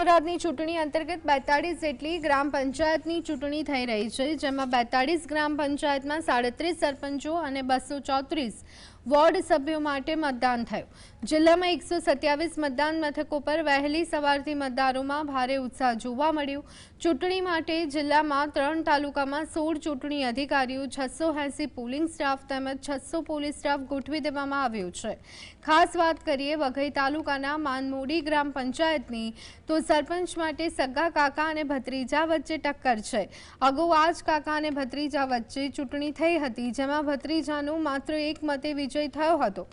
થરાદની ચૂંટણી અંતર્ગત બેતાળીસ જેટલી ગ્રામ પંચાયતની ચૂંટણી થઈ રહી છે, જેમાં બેતાળીસ ગ્રામ પંચાયતમાં સાડત્રીસ સરપંચો અને બસો ચોત્રીસ વોર્ડ સભ્યો માટે મતદાન થયું. જિલ્લામાં એકસો સત્યાવીસ મતદાન મથકો પર વહેલી સવારથી મતદારોમાં ભારે ઉત્સાહ જોવા મળ્યો. ચૂંટણી માટે જિલ્લામાં ત્રણ તાલુકામાં સોળ ચૂંટણી અધિકારીઓ, છસો એંસી પોલિંગ સ્ટાફ તેમજ છસો પોલીસ સ્ટાફ ગોઠવી દેવામાં આવ્યો છે. ખાસ વાત કરીએ વઘઈ તાલુકાના માનમોડી ગ્રામ પંચાયતની, તો સરપંચ માટે સગા કાકા અને ભત્રીજા વચ્ચે ટક્કર છે. અગાઉ આ કાકા અને ભત્રીજા વચ્ચે ચૂંટણી થઈ હતી, જેમાં ભત્રીજાનું માત્ર એક મતે વિજય થયો હતો.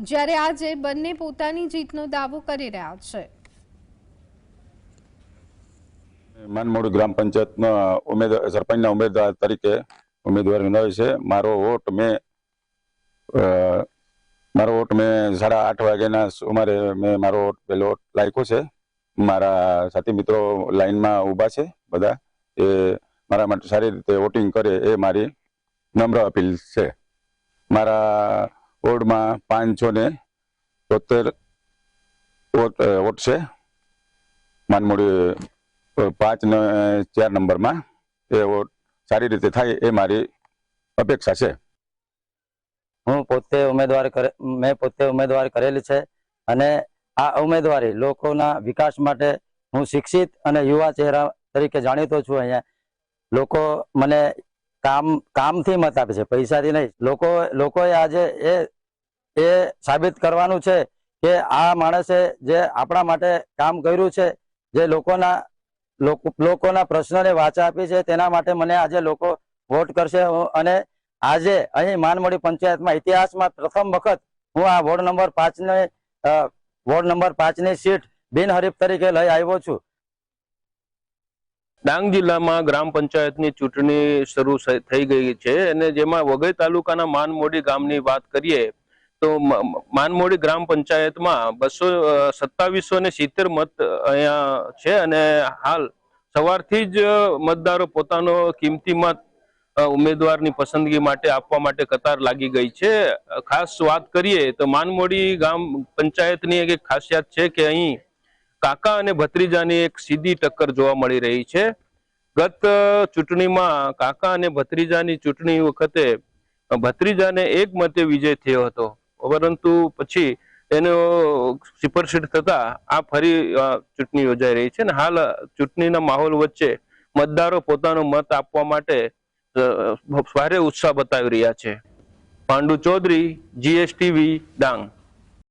જ્યારે આજે બંને પોતાની જીતનો દાવો કરી રહ્યા છે. માનમોડ ગ્રામ પંચાયતના ઉમેદવાર સરપંચના ઉમેદવાર તરીકે ઉમેદવાર નોંધાવી છે. મારો વોટ મેં મારો વોટ મેં સાડા આઠ વાગ્યાના સુમારે મેં મારો વોટ વોટ લાખ્યો છે. મારા સાથી મિત્રો લાઈનમાં ઊભા છે બધા. એ મારા માટે સારી રીતે વોટિંગ કરે એ મારી નમ્ર અપીલ છે. મારા વોર્ડમાં પાંચસો ને તોતેર વોટ વોટ છે. માનમોડી પાંચ ને ચાર નંબરમાં એ વોટ સારી રીતે થાય એ મારી અપેક્ષા છે. હું પોતે ઉમેદવાર કરે, મેં પોતે ઉમેદવાર કરેલી છે અને આ ઉમેદવારી લોકોના વિકાસ માટે હું શિક્ષિત અને યુવા ચહેરા તરીકે જાણીતો છું અહીંયા. લોકો મને કામ, કામથી મત આપે છે, પૈસાથી નહીં. લોકો, લોકોએ આજે એ એ સાબિત કરવાનું છે કે આ માણસે જે આપણા માટે કામ કર્યું છે, જે લોકોના, લોકો- લોકોના પ્રશ્નોને વાચા આપી છે, તેના માટે મને આજે લોકો વોટ કરશે. અને આજે અહીં માનમોડી પંચાયતમાં ઇતિહાસમાં પ્રથમ વખત હું આ વોર્ડ નંબર પાંચને વોર્ડ નંબર પાંચની સીટ બિનહરીફ તરીકે લઈ આવ્યો છું. ડાંગ જિલ્લામાં ગ્રામ પંચાયતની ચૂંટણી શરૂ થઈ ગઈ છે અને જેમાં વઘઈ તાલુકાના માનમોડી ગામની વાત કરીએ તો માનમોડી ગ્રામ પંચાયતમાં બસો સત્તાવીસો ને સિત્તેર મત અહીંયા છે અને હાલ સવારથી જ મતદારો પોતાનો કિંમતી મત ઉમેદવારની પસંદગી માટે આપવા માટે કતાર લાગી ગઈ છે. ખાસ વાત કરીએ તો માનમોડી ગામ પંચાયતની એક ખાસિયત છે કે અહીં કાકા અને ભત્રીજાની એક સીધી ટક્કર જોવા મળી રહી છે. ગત ચૂંટણીમાં કાકા અને ભત્રીજાની ચૂંટણી વખતે ભત્રીજાને એક મતે વિજય થયો હતો. પરંતુ પછી એનો સિપરસીટ થતા આ ફરી ચૂંટણી યોજાઈ રહી છે અને હાલ ચૂંટણીના માહોલ વચ્ચે મતદારો પોતાનો મત આપવા માટે ભારે ઉત્સાહ બતાવી રહ્યા છે. પાંડુ ચૌધરી, જીએસટીવી, ડાંગ.